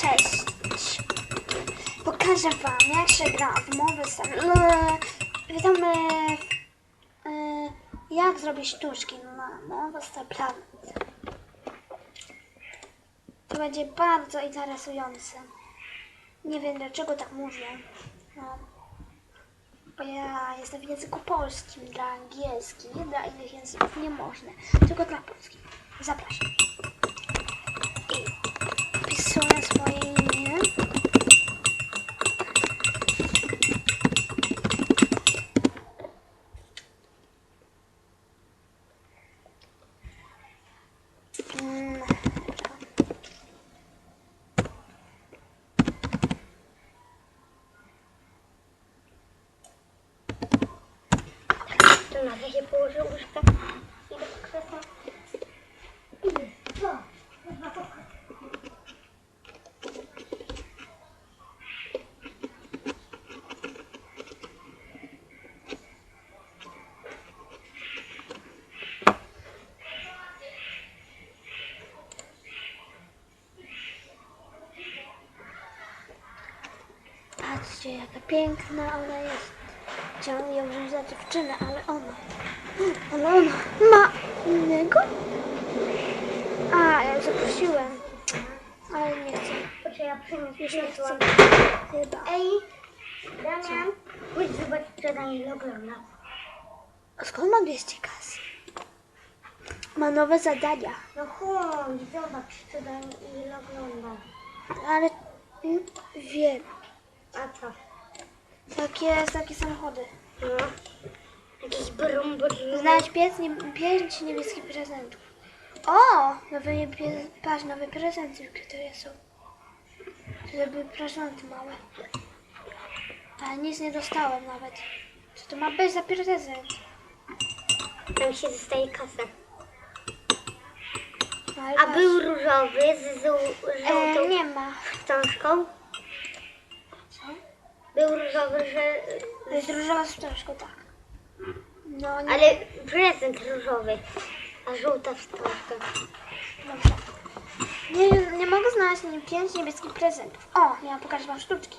Cześć! Pokażę Wam, jak się gra w mowy sam. Eee, Witamy eee, jak zrobić sztuczki na mowy Planet. To będzie bardzo interesujące. Nie wiem dlaczego tak mówię. No, bo ja jestem w języku polskim, dla angielskich, dla innych języków nie można. Tylko dla polskich. Zapraszam. I wpisuję swoje imię. Mm, To na razie położę łóżkę i do krzesła. Co? Patrzcie, jaka piękna ona jest. Chciałam ją wziąć za dziewczynę, ale ona. Ale ona ma innego? A, ja zaprosiłem. Ale nie chcę. Poczekaj, ja przyniosę Już nie światło. chcę. Chyba. Ej, Damian, chodź zobacz sprzedanie Logrona. A skąd ma 200 kasy? Ma nowe zadania. No chodź, zobacz sprzedanie Logrona. Ale mm, wiem. A co? Takie, takie samochody. No. Jakiś brum brum. Znaleźć pięć, nie, pięć niebieskich prezentów. O! Nowe niebie... Patrz, nowe prezenty, które są. To były prezenty małe. Ale nic nie dostałem nawet. Co to ma być za prezent? Tam się dostaje kasę. No, ale A patrz. był różowy z żół- E, nie ma. wstążką. Był różowy, że... Z wstążką, tak. No nie. Ale prezent różowy. A żółta wstążka. Dobrze. Nie, nie mogę znaleźć nie, pięć niebieskich prezentów. O, ja pokażę wam sztuczki.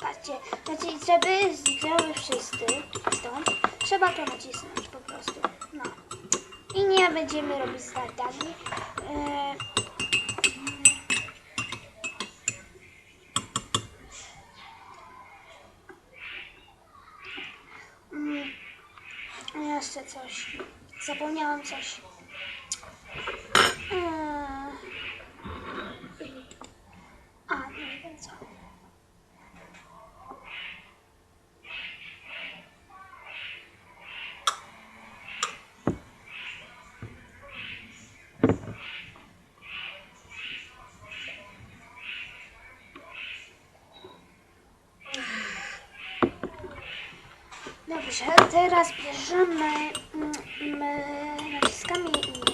Patrzcie, znaczy, żeby zniknęły wszyscy stąd, trzeba to nacisnąć po prostu. No. I nie będziemy robić zadań. E, jeszcze coś. Zapomniałam coś. Eee. A, nie wiem co. Dobrze, teraz bierzemy, mm, mm, naciskamy imię.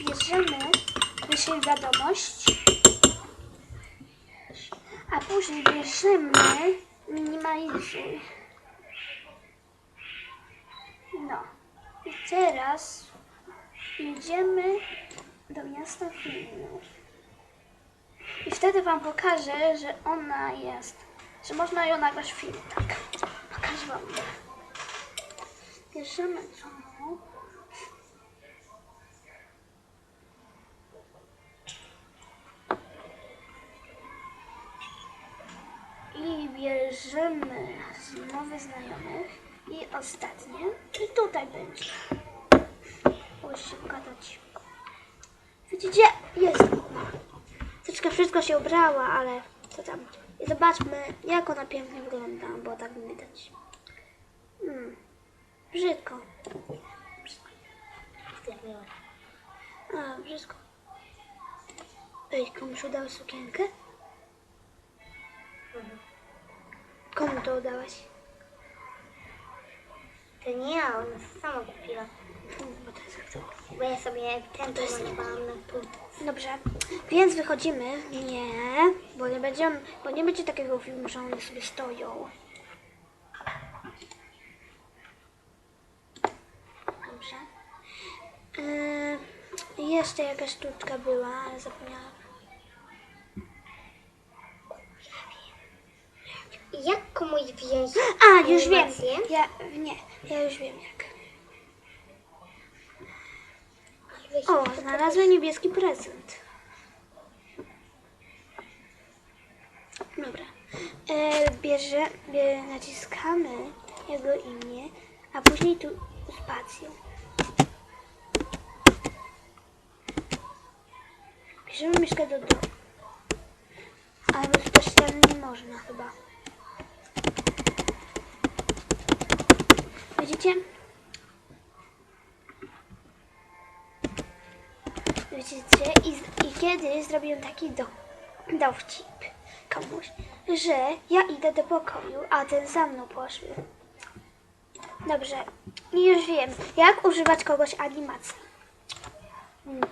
Bierzemy, wyślij wiadomość, a później bierzemy minimalizuj. No i teraz idziemy do miasta filmów. I wtedy Wam pokażę, że ona jest, że można ją nagrać film, tak. Bierzemy to. I bierzemy zmowy znajomych. I ostatnie. I tutaj będzie. Się pokazać. Widzicie? Jest. Troszeczkę wszystko się ubrała, ale co tam. I zobaczmy, jak ona pięknie wygląda, bo tak nie widać. Brzydko. Brzydko. A, brzydko. Ej, komuś udało sukienkę? Komu to udałaś? To nie ja, ona sama kupiła. Bo to jest aktor. Bo ja sobie ten pomalowałam na pół. Dobrze, więc wychodzimy. Nie, bo nie będzie, bo nie będzie takiego filmu, że one sobie stoją. Yy, jeszcze jakaś sztuczka była, ale zapomniałam. Jak komuś wziąć A, już wiem. Ja, nie, ja już wiem jak. O, znalazłem niebieski prezent. Dobra. E, bierze, naciskamy jego imię, a później tu spację. Bierzemy myszkę do domu. Ale bezpośrednio nie można chyba. Widzicie? Widzicie? I, I kiedyś zrobiłem taki do, dowcip komuś, że ja idę do pokoju, a ten za mną poszły. Dobrze, już wiem, jak używać kogoś animacji. Hmm.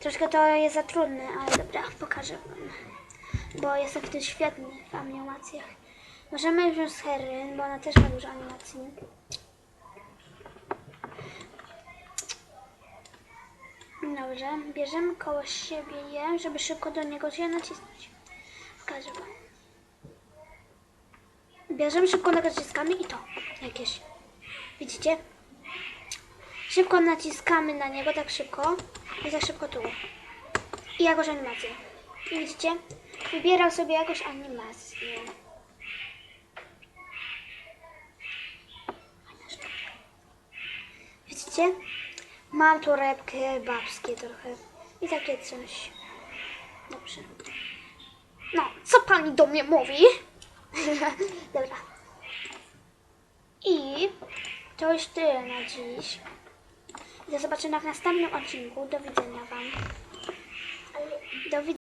Troszkę to jest za trudne, ale dobra, pokażę wam. Bo jestem w tym świetny w animacjach. Możemy wziąć Heryn, bo ona też ma dużo animacji. Dobrze, bierzemy koło siebie je, żeby szybko do niego się nacisnąć. Pokażę wam. Bierzemy szybko naciskamy i to jakieś. Widzicie? Szybko naciskamy na niego, tak szybko. I tak szybko tu. I jakąś animację. I widzicie? Wybieram sobie jakąś animację. Widzicie? Mam torebkę babskie trochę. I takie coś. Dobrze. No, co pani do mnie mówi? Dobra. I to już tyle na dziś. Do zobaczenia w następnym odcinku. Do widzenia Wam. Do widzenia.